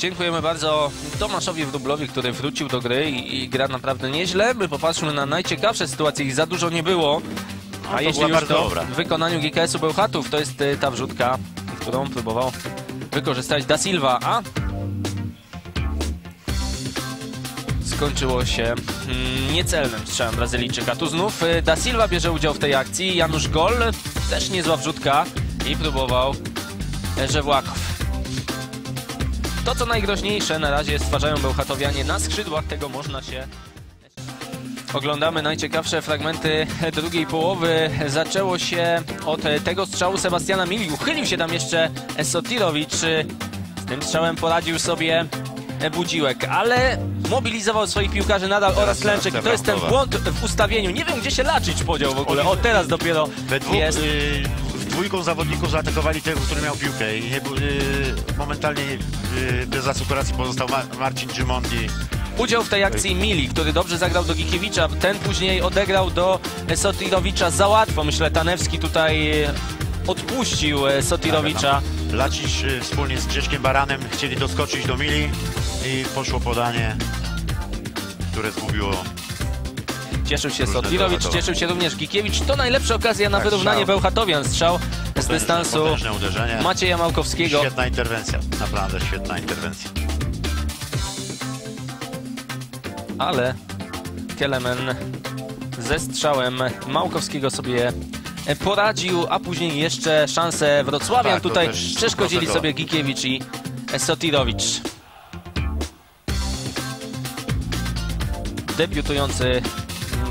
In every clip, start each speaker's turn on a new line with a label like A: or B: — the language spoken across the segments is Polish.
A: Dziękujemy bardzo Tomaszowi Wróblowi, który wrócił do gry i, i gra naprawdę nieźle. My popatrzmy na najciekawsze sytuacje, ich za dużo nie było.
B: No,
A: A
B: to
A: jeśli już to
B: dobra.
A: w wykonaniu GKS-u Bełchatów, to jest y, ta wrzutka, którą próbował wykorzystać Da Silva, a skończyło się mm, niecelnym strzałem Brazylijczyka. Tu znów y, Da Silva bierze udział w tej akcji, Janusz Gol, też niezła wrzutka i próbował e, Żewłakow. To co najgroźniejsze na razie stwarzają Bełchatowianie na skrzydłach, tego można się Oglądamy najciekawsze fragmenty drugiej połowy. Zaczęło się od tego strzału Sebastiana Mili. Uchylił się tam jeszcze Sotirowicz. Z tym strzałem poradził sobie Budziłek, ale mobilizował swoich piłkarzy nadal oraz Klęczyk. I to jest ten błąd w ustawieniu. Nie wiem, gdzie się Laczyć podział w ogóle. O, teraz dopiero jest.
B: Y, dwójką zawodników zaatakowali tego, który miał piłkę i nie, y, momentalnie y, bez asykuracji pozostał Ma Marcin Gimondi.
A: Udział w tej akcji Mili, który dobrze zagrał do Gikiewicza. Ten później odegrał do Sotirowicza za łatwo. Myślę, Tanewski tutaj e, odpuścił Sotirowicza.
B: Lacisz y, wspólnie z Grzeszkiem Baranem chcieli doskoczyć do Mili i poszło podanie, które zgubiło.
A: Cieszył się
B: Bełchatowa.
A: cieszył się również Gikiewicz. To najlepsza okazja na
B: Tak,
A: wyrównanie. Bełchatowian. Strzał z dystansu. Macieja Małkowskiego.
B: Świetna interwencja, naprawdę świetna interwencja.
A: ale Kelemen ze strzałem Małkowskiego sobie poradził, a później jeszcze szansę Wrocławian.
B: Tak,
A: Tutaj przeszkodzili
B: 100%.
A: sobie Gikiewicz i Sotirowicz. Debiutujący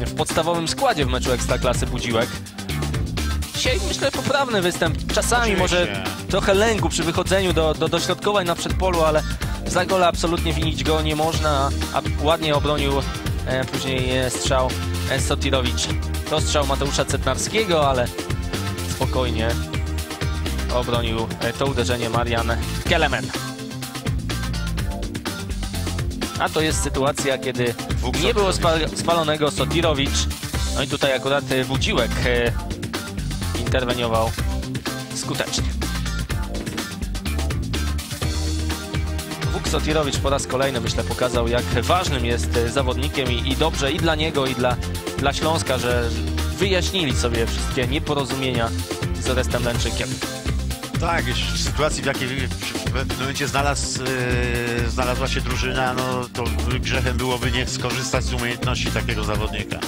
A: w podstawowym składzie w meczu Ekstraklasy Budziłek. Dzisiaj myślę poprawny występ. Czasami
B: Oczywiście.
A: może trochę lęku przy wychodzeniu do, do dośrodkowań na przedpolu, ale za gola absolutnie winić go nie można, a ładnie obronił e, później e, strzał e, Sotirowicz. To strzał Mateusza Cetnarskiego, ale spokojnie obronił e, to uderzenie Marian Kelemen. A to jest sytuacja, kiedy nie było spalonego Sotirowicz. No i tutaj akurat e, Budziłek e, interweniował skutecznie. Wuk Sotirowicz po raz kolejny, myślę, pokazał, jak ważnym jest e, zawodnikiem i, i dobrze i dla niego, i dla, dla Śląska, że wyjaśnili sobie wszystkie nieporozumienia z Orestem Lęczykiem.
B: Tak, w sytuacji, w jakiej w pewnym momencie znalazł, yy, znalazła się drużyna, no to grzechem byłoby nie skorzystać z umiejętności takiego zawodnika.